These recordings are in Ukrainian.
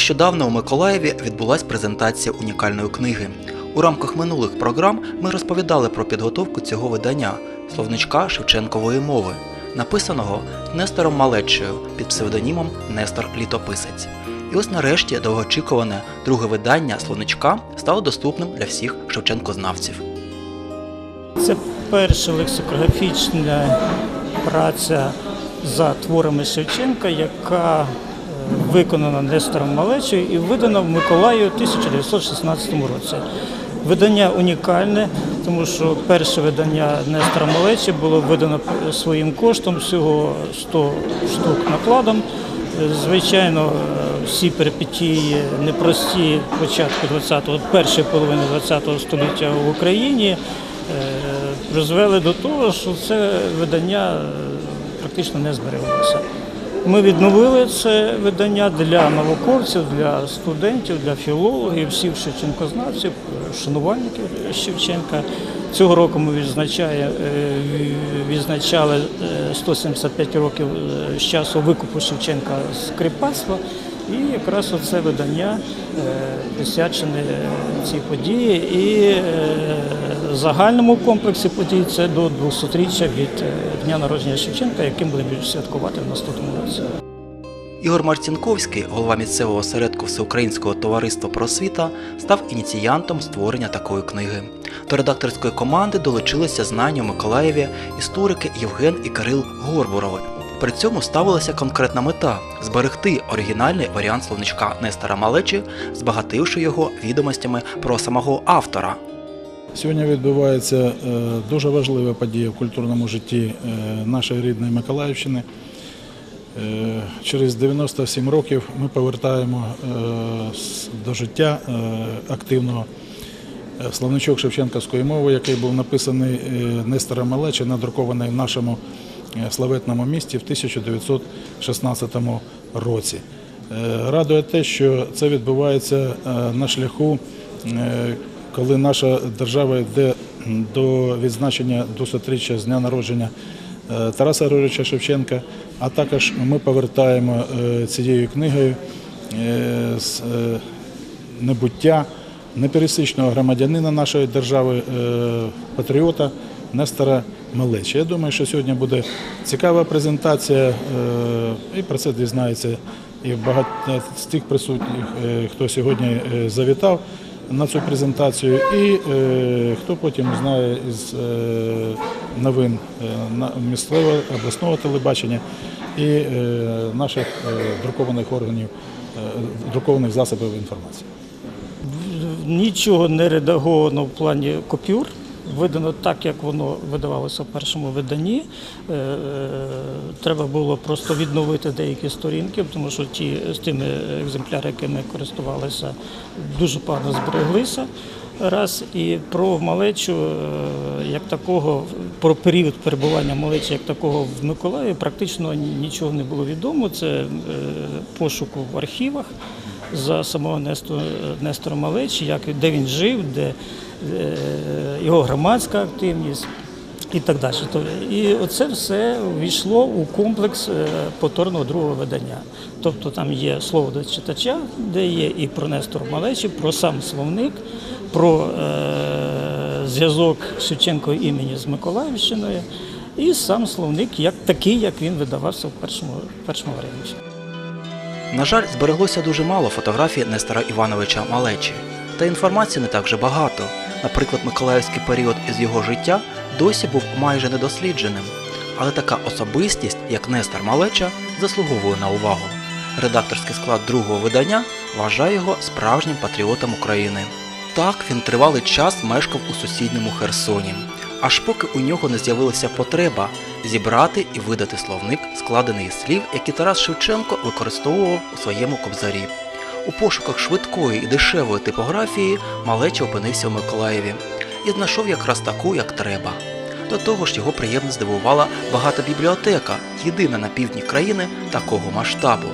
Нещодавно у Миколаєві відбулася презентація унікальної книги. У рамках минулих програм ми розповідали про підготовку цього видання словничка Шевченкової мови, написаного Нестором Малеччею під псевдонімом Нестор Літописець. І ось нарешті довгоочікуване друге видання словничка стало доступним для всіх шевченкознавців. Це перша лексикографічна праця за творами Шевченка, яка виконана Нестором Малечею і видана в Миколаї у 1916 році. Видання унікальне, тому що перше видання Нестора Малечі було видано своїм коштом, всього 100 штук накладом. Звичайно, всі перипетії непрості початку 20-го, першої половини 20-го століття в Україні е, призвели до того, що це видання практично не збереглося. Ми відновили це видання для науковців, для студентів, для філологів, всіх шевченкознавців, шанувальників Шевченка. Цього року ми відзначає, е, відзначали е, 175 років е, з часу викупу Шевченка з кріпацтва. І якраз оце видання е, присвячене цій події. І е, загальному комплексі подій це до 200-річчя від е, дня народження Шевченка, яким будемо святкувати в наступному році. Ігор Марцінковський, голова місцевого осередку Всеукраїнського товариства просвіта, став ініціянтом створення такої книги. До редакторської команди долучилися знані у Миколаєві історики Євген і Кирил Горбурови. При цьому ставилася конкретна мета зберегти оригінальний варіант словничка Нестора Малечі, збагативши його відомостями про самого автора. Сьогодні відбувається е, дуже важлива подія в культурному житті е, нашої рідної Миколаївщини. Е, Через 97 років ми повертаємо до життя активного словничок Шевченківської мови, який був написаний Нестором Малечі, надрукований в нашому славетному місті в 1916 році. Радує те, що це відбувається на шляху, коли наша держава йде до відзначення 200-річчя з дня народження е, Тараса Григоровича Шевченка, а також ми повертаємо е, цією книгою е, з небуття непересічного громадянина нашої держави, патріота Нестора Малечі. Я думаю, що сьогодні буде цікава презентація, і про це дізнається і багато з тих присутніх, хто сьогодні завітав на цю презентацію, і е, хто потім знає із е, новин е, на- місцевого обласного телебачення і е, наших е, друкованих органів, е, друкованих засобів інформації. Нічого не редаговано в плані копюр. Видано так, як воно видавалося в першому виданні. Е, е, Треба було просто відновити деякі сторінки, тому що ті з тими екземплярами, якими користувалися, дуже погано збереглися. Раз і про малечу, е, як такого, про період перебування малечі як такого в Миколаєві практично нічого не було відомо. Це пошуку в архівах за самого Нестора, Малечі, як, де він жив, де е, його громадська активність і так далі. І оце все ввійшло у комплекс е, повторного другого видання. Тобто там є слово до читача, де є і про Нестора Малечі, про сам словник, про е, зв'язок Шевченкового імені з Миколаївщиною, і сам словник як такий, як він видавався в першому, першому варіанті. На жаль, збереглося дуже мало фотографій Нестора Івановича Малечі, та інформації не так же багато. Наприклад, миколаївський період із його життя досі був майже недослідженим. Але така особистість, як Нестор Малеча, заслуговує на увагу. Редакторський склад другого видання вважає його справжнім патріотом України. Так він тривалий час мешкав у сусідньому Херсоні, аж поки у нього не з'явилася потреба зібрати і видати словник, складений із слів, які Тарас Шевченко використовував у своєму кобзарі. У пошуках швидкої і дешевої типографії малеча опинився у Миколаєві і знайшов якраз таку, як треба. До того ж, його приємно здивувала багата бібліотека, єдина на півдні країни такого масштабу.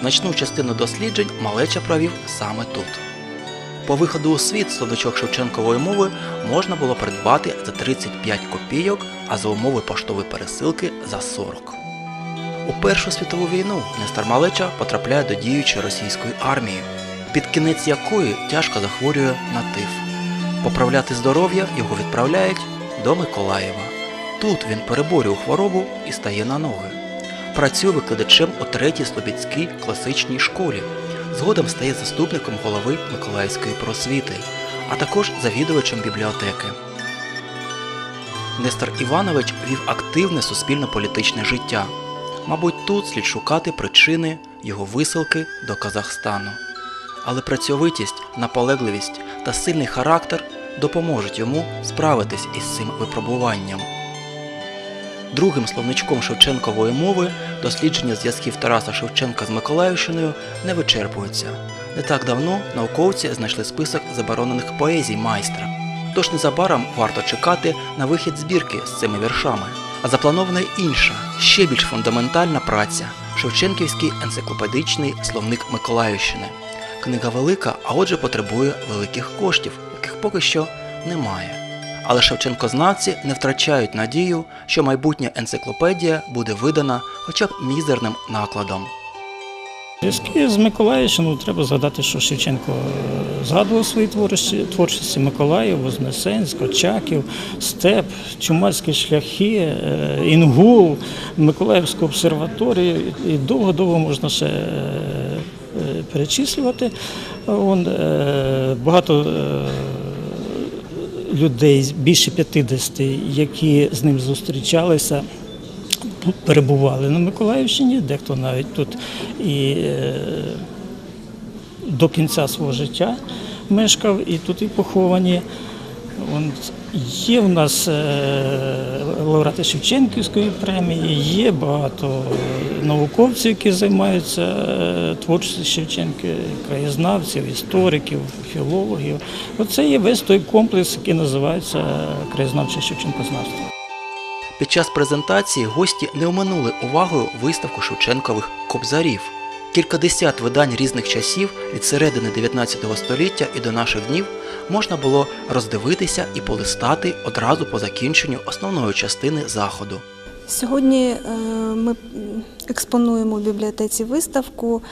Значну частину досліджень малеча провів саме тут. По виходу у світ словничок Шевченкової мови можна було придбати за 35 копійок, а за умови поштової пересилки за 40. У Першу світову війну Нестор Малеча потрапляє до діючої російської армії, під кінець якої тяжко захворює на тиф. Поправляти здоров'я його відправляють до Миколаєва. Тут він переборює хворобу і стає на ноги. Працює викладачем у третій Слобідській класичній школі. Згодом стає заступником голови Миколаївської просвіти, а також завідувачем бібліотеки. Нестор Іванович вів активне суспільно-політичне життя. Мабуть, тут слід шукати причини його висилки до Казахстану. Але працьовитість, наполегливість та сильний характер допоможуть йому справитись із цим випробуванням. Другим словничком Шевченкової мови дослідження зв'язків Тараса Шевченка з Миколаївщиною не вичерпується. Не так давно науковці знайшли список заборонених поезій майстра. Тож незабаром варто чекати на вихід збірки з цими віршами. А запланована інша, ще більш фундаментальна праця Шевченківський енциклопедичний словник Миколаївщини. Книга велика, а отже потребує великих коштів, яких поки що немає. Але Шевченкознавці не втрачають надію, що майбутня енциклопедія буде видана хоча б мізерним накладом. Зв'язки з Миколаївщиною треба згадати, що Шевченко е, згадував свої творчості, Миколаїв, Вознесенськ, Очаків, Степ, Чумацькі шляхи, е, Інгул, Миколаївську обсерваторію і довго-довго можна ще е, перечислювати. Он, багато людей, більше 50, які з ним зустрічалися перебували на Миколаївщині, дехто навіть тут і е, до кінця свого життя мешкав, і тут і поховані. Є в нас е, лауреати Шевченківської премії, є багато науковців, які займаються е, творчістю Шевченка, краєзнавців, істориків, філологів. Оце є весь той комплекс, який називається краєзнавче Шевченкознавство. Під час презентації гості не оминули увагою виставку Шевченкових кобзарів. Кількадесят видань різних часів від середини 19 століття і до наших днів можна було роздивитися і полистати одразу по закінченню основної частини заходу. Сьогодні е, ми експонуємо в бібліотеці виставку,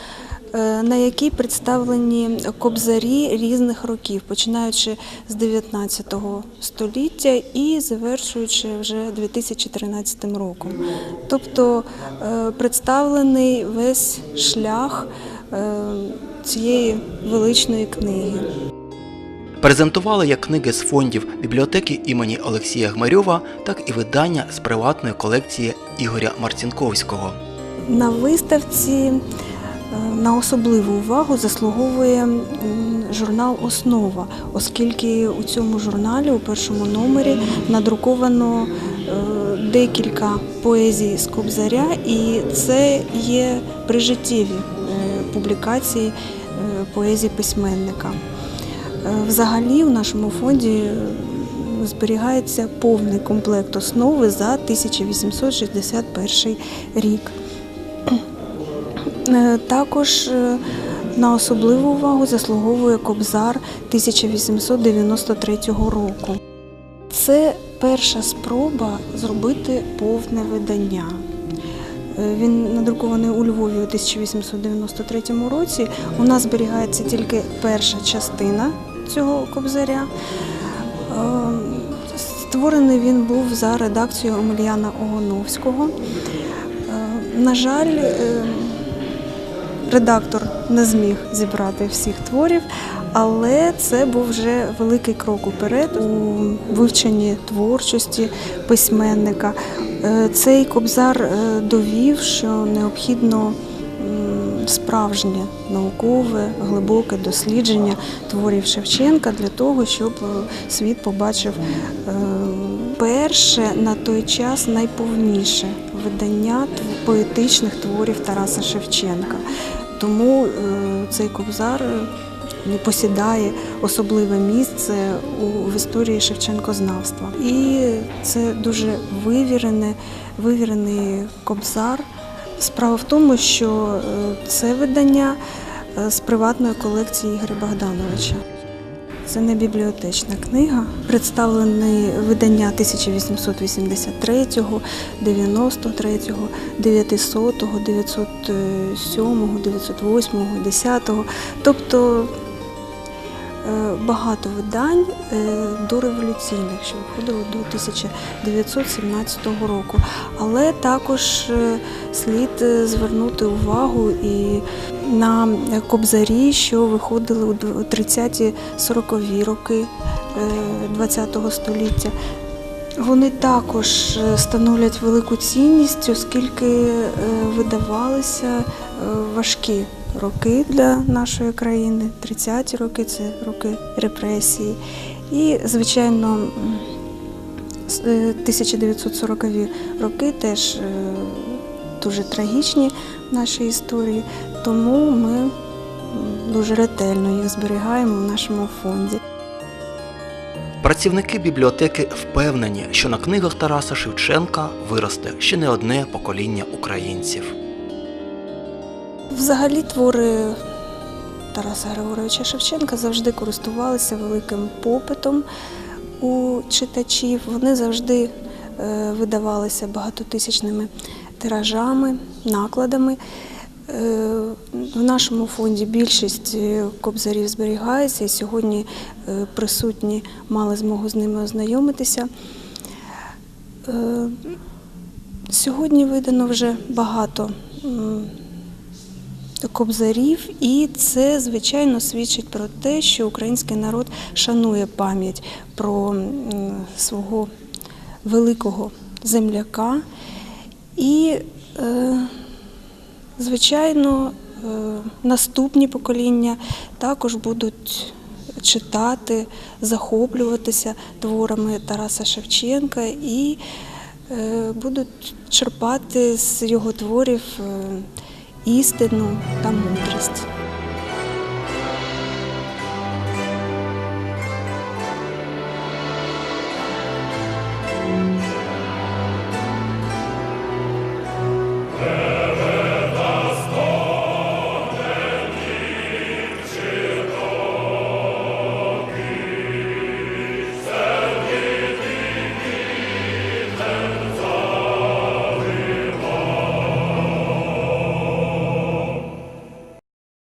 на якій представлені кобзарі різних років, починаючи з 19 століття і завершуючи вже 2013 роком. Тобто е, представлений весь шлях е, цієї величної книги. Презентували як книги з фондів бібліотеки імені Олексія Гмарьова, так і видання з приватної колекції Ігоря Марцінковського. На виставці е, на особливу увагу заслуговує журнал Основа, оскільки у цьому журналі, у першому номері, надруковано е, декілька поезій з Кобзаря, і це є прижиттєві е, публікації е, поезій письменника. Е, Взагалі в нашому фонді е, зберігається повний комплект основи за 1861 рік. Е, Також е, на особливу увагу заслуговує Кобзар 1893 року. Це перша спроба зробити повне видання. Е, Він надрукований у Львові у 1893 році. У нас зберігається тільки перша частина цього кобзаря. Створений він був за редакцією Омельяна Огоновського. На жаль, редактор не зміг зібрати всіх творів, але це був вже великий крок уперед у вивченні творчості письменника. Е, Цей кобзар е, довів, що необхідно справжнє наукове, глибоке дослідження творів Шевченка для того, щоб е, світ побачив перше на той час найповніше видання поетичних творів Тараса Шевченка. Тому е, цей кобзар е, посідає особливе місце в історії Шевченкознавства. І це дуже вивірене, вивірений кобзар. Справа в тому, що е, це видання з приватної колекції Ігоря Богдановича. Це не бібліотечна книга. Представлені видання 1883, 93, 900, 907, 908, 10. Тобто багато видань е, дореволюційних, що виходило до 1917 року. Але також е, слід е, звернути увагу і на кобзарі, що виходили у 30-40-ві роки ХХ століття. Вони також е, становлять велику цінність, оскільки е, видавалися е, важкі роки для нашої країни. 30-ті роки це роки репресії. І, звичайно, м, с- е, 1940-ві роки теж е, дуже трагічні в нашій історії, тому ми дуже ретельно їх зберігаємо в нашому фонді. Працівники бібліотеки впевнені, що на книгах Тараса Шевченка виросте ще не одне покоління українців. Взагалі твори Тараса Григоровича Шевченка завжди користувалися великим попитом у читачів. Вони завжди е, видавалися багатотисячними тиражами, накладами. Е, В нашому фонді більшість е, кобзарів зберігається, і сьогодні присутні мали змогу з ними ознайомитися. Сьогодні видано вже багато кобзарів, і це, звичайно, свідчить про те, що український народ шанує пам'ять про свого великого земляка. І, е, звичайно, е, наступні покоління також будуть читати, захоплюватися творами Тараса Шевченка і е, будуть черпати з його творів істину та мудрість.